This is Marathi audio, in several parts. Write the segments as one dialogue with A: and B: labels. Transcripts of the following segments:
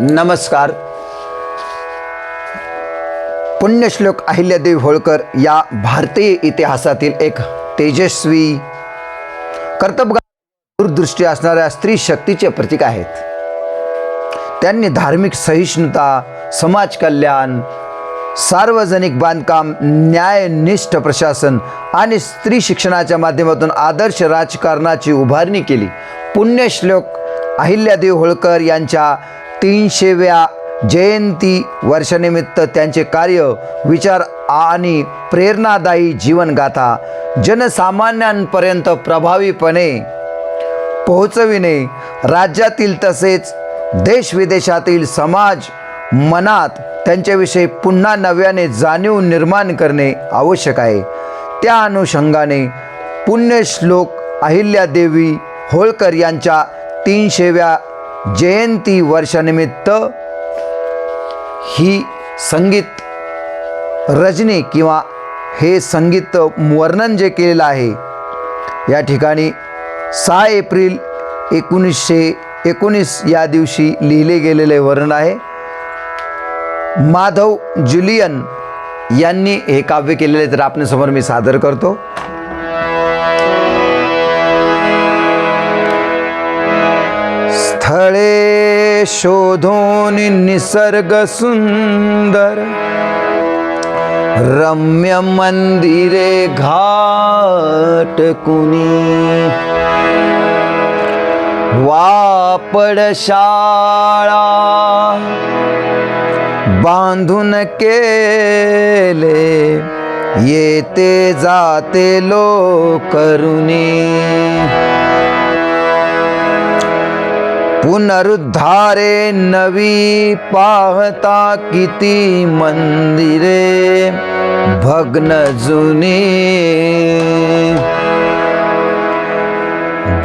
A: नमस्कार. पुण्यश्लोक अहिल्यादेवी होळकर या भारतीय इतिहासातील एक तेजस्वी कर्तबगार दूरदृष्टी असणाऱ्या स्त्री शक्तीचे प्रतीक आहेत. त्यांनी धार्मिक सहिष्णुता समाज कल्याण सार्वजनिक बांधकाम न्यायनिष्ठ प्रशासन आणि स्त्री शिक्षणाच्या माध्यमातून आदर्श राजकारणाची उभारणी केली. पुण्यश्लोक अहिल्यादेवी होळकर यांच्या तीनशेव्या जयंती वर्षानिमित्त त्यांचे कार्य विचार आणि प्रेरणादायी जीवनगाथा जनसामान्यांपर्यंत प्रभावीपणे पोहोचविणे राज्यातील तसेच देशविदेशातील समाज मनात त्यांच्याविषयी पुन्हा नव्याने जाणीव निर्माण करणे आवश्यक आहे. त्या अनुषंगाने पुण्यश्लोक अहिल्यादेवी होळकर यांच्या तीनशेव्या जयंती वर्षानिमित्त ही संगीत रजनी किंवा हे संगीत वर्णन जे केलेलं आहे या ठिकाणी सहा एप्रिल एकोणीसशे एकोणीस या दिवशी लिहिले गेलेले वर्णन आहे. माधव जुलियन यांनी हे काव्य केलेले तर आपल्यासमोर मी सादर करतो. शोधून निसर्ग सुंदर रम्य मंदिरे घाट कुणी. वापड शाळा बांधून केले येते जाते लोक करुणी पुनरुद्धारे नवी पाहता किती मंदिरे भग्न जुनी.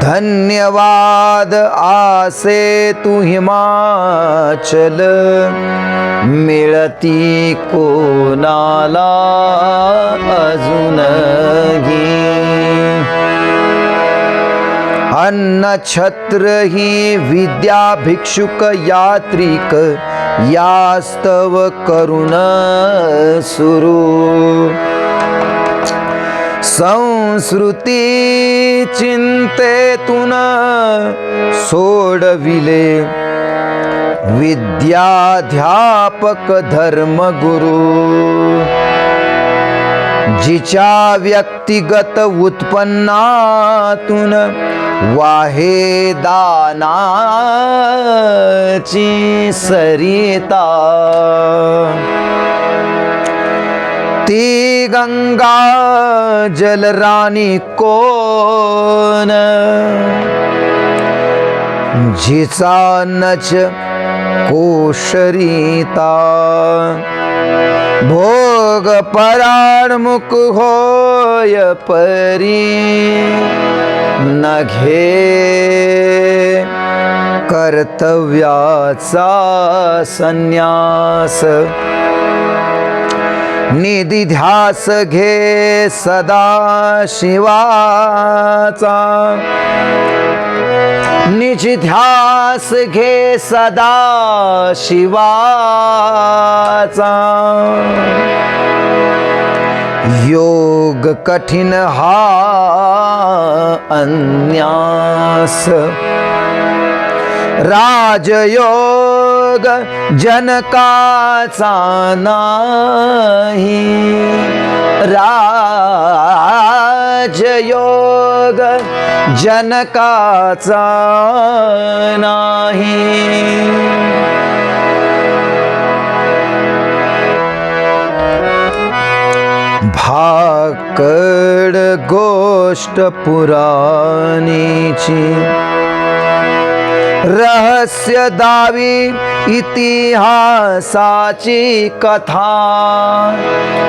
A: धन्यवाद आसे तू हिमाचल मिळती कोणाला अजूनही? नक्षत्र ही विद्या भिक्षुक यात्रिक यास्तव करुण सुरू। संस्कृती चिंतेतून सोडविले। विद्याध्यापक धर्मगुरू। जिच्या व्यक्तिगत उत्पन्नातून वाहे दानाची सरिता. ती गंगा जलराणी कोण? जिचा नच कोशरिता. भोग पराणमुख होय परी नघे कर्तव्याचा संन्यास. निधी ध्यास घे सदा शिवाचा. निज ध्यास घे सदा शिवाचा. योग कठीण हा अन्यास. राजयोग जनकाचा नाही. राजयोग जनकाचा नाही. भाकड गोष्ट पुराणीची. रहस्य दावी इतिहासाची कथा.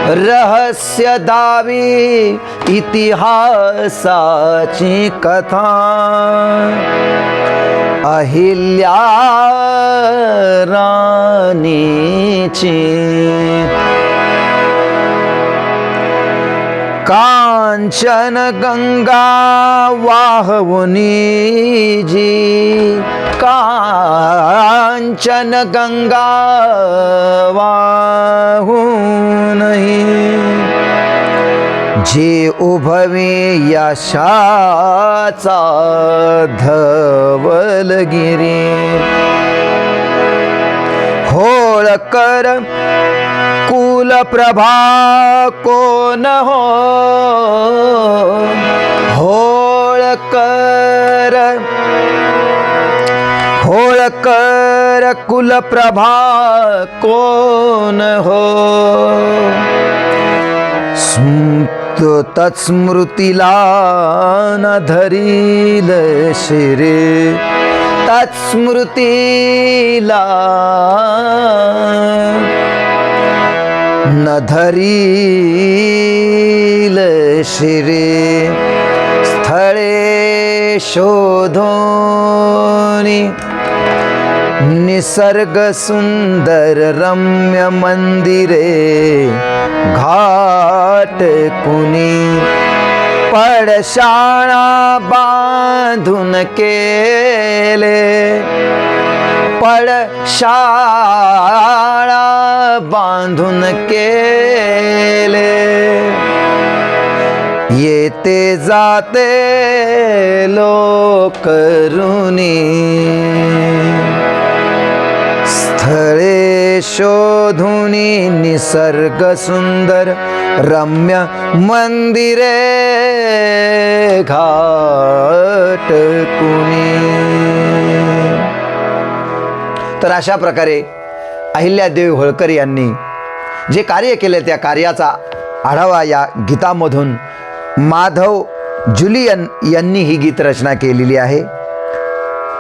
A: रहस्य दावी इतिहासाची कथा. अहिल्या राणीची. कांचन गंगा वाहवनी जी कांचन गंगा वाहूनही जे उभवे यशाचा धवलगिरी होळकर कुलप्रभा कोण हो? होळकर होळकर कुलप्रभा कोण हो? स्मृत तत्स्मृतीला न धरील शिरे तत्स्मृतीला न धरील शिरे स्थळे शोधोनी निसर्ग सुंदर रम्य मंदिरे घाट कुणी पडशाळा बांधून केले. पडशाळा बांधून केले. येते जाते लोक स्थळे शोधुनी निसर्ग सुंदर रम्य मंदिरे घाट कुणी. तर अशा प्रकारे अहिल्यादेवी होळकर यांनी जे कार्य केले त्या कार्याचा आढावा या गीतामधून माधव जुलियन यांनी ही गीतरचना केलेली आहे.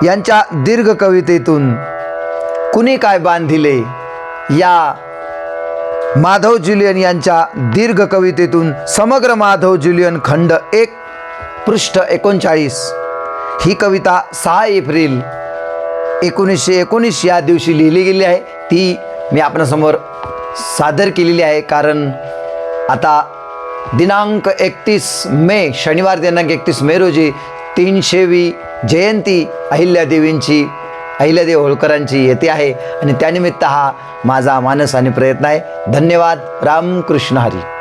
A: यांच्या दीर्घ कवितेतून कुणी काय बांधिले या माधव जुलियन यांच्या दीर्घ कवितेतून समग्र माधव जुलियन खंड एक पृष्ठ एकोणचाळीस. ही कविता सहा एप्रिल एकोणीसशे एकोणीस या दिवशी लिहिली गेली आहे. ती मी आपणासमोर सादर केलेली आहे कारण आता दिनांक एकतीस मे शनिवार दिनांक एकतीस मे रोजी तीनशेवी जयंती अहिल्यादेवींची अहिल्यादेव होळकरांची येते आहे आणि त्यानिमित्त हा माझा मानस आणि प्रयत्न आहे. धन्यवाद. रामकृष्ण हरी.